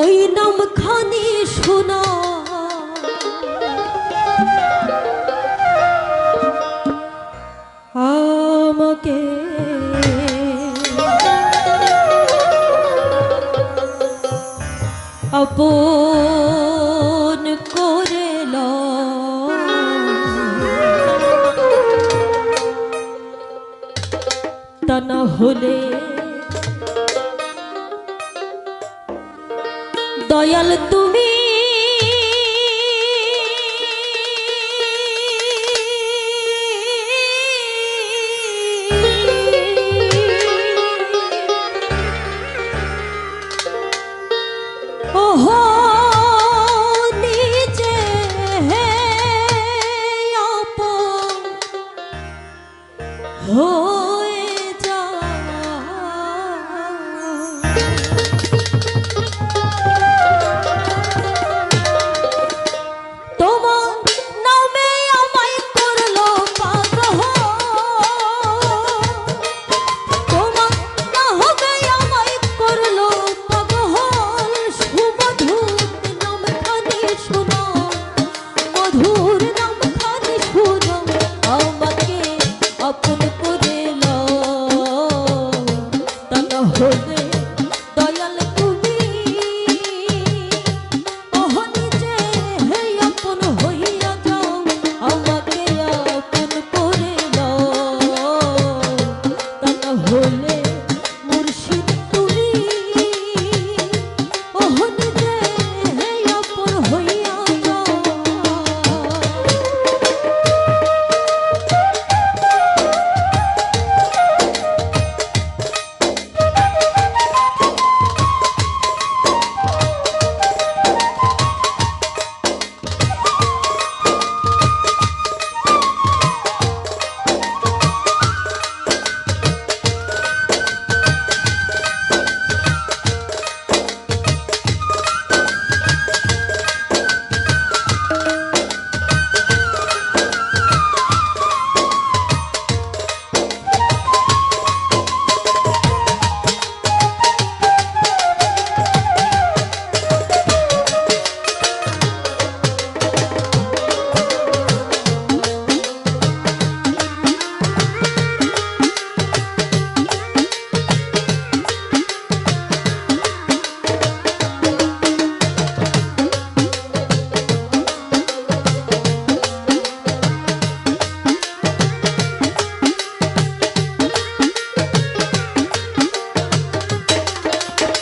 ওই নাম খানি শোনা। আমাকে আপন না হলে দয়াল তুমি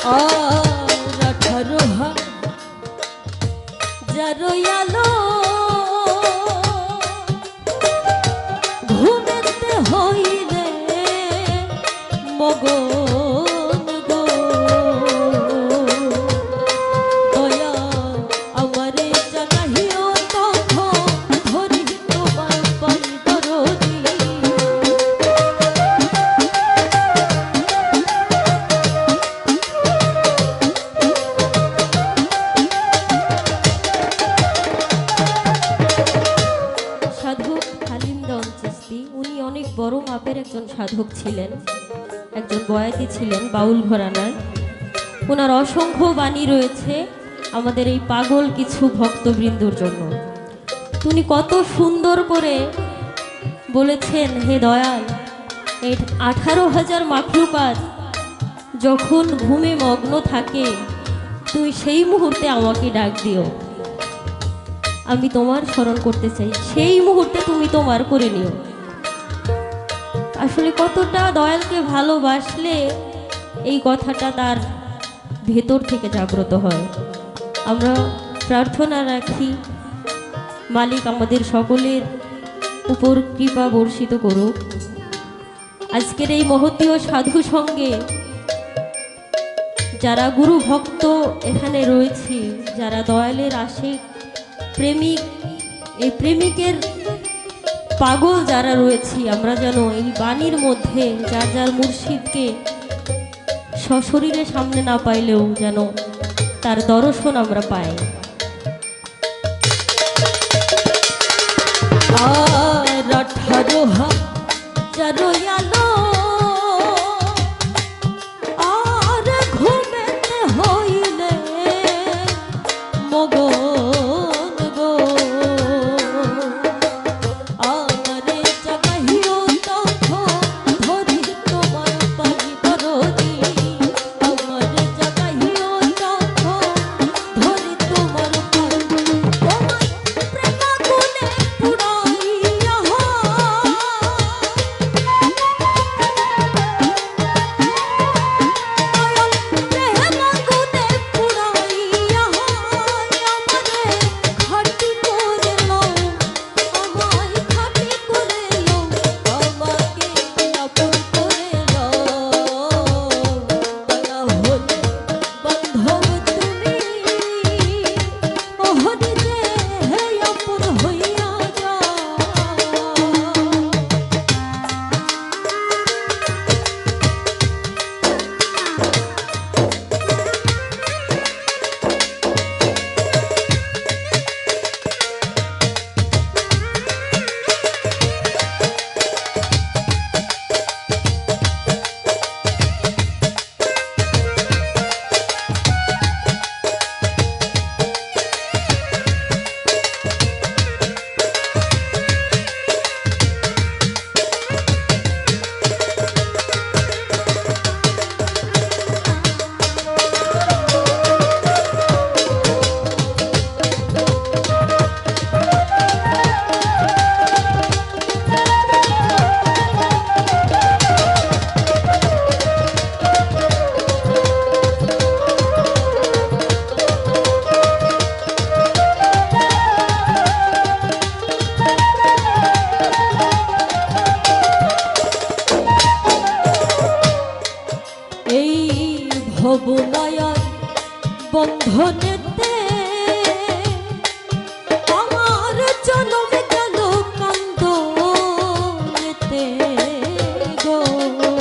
আর আঠারো হাত ছিলেন, একজন বয়াতি ছিলেন বাউল ঘরানার। ওনার অসংখ্য বাণী রয়েছে আমাদের এই পাগল কিছু ভক্তবৃন্দর জন্য। উনি কত সুন্দর করে বলেছেন, হে দয়াল এই আঠারো হাজার মাখলুকাত যখন ঘুমে মগ্ন থাকে তুই সেই মুহূর্তে আমাকে ডাক দিও। আমি তোমার স্মরণ করতে চাই। সেই মুহূর্তে তুমি তোমার করে নিও। আসলে কতটা দয়ালকে ভালোবাসলে এই কথাটা তার ভেতর থেকে জাগ্রত হয়। আমরা প্রার্থনা রাখি, মালিক আমাদের সকলের উপর কৃপা বর্ষিত করুক। আজকের এই মহতীয় সাধু সঙ্গে যারা গুরু ভক্ত এখানে রয়েছে, যারা দয়ালের আশিক প্রেমিক, এই প্রেমিকের পাগল যারা রয়েছি, আমরা যেন এই বাণীর মধ্যে যার যার মুর্শিদকে সশরীরে সামনে না পাইলেও যেন তার দর্শন আমরা পাই। আর আঠারো হাজারো আলো chegou.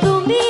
তুমি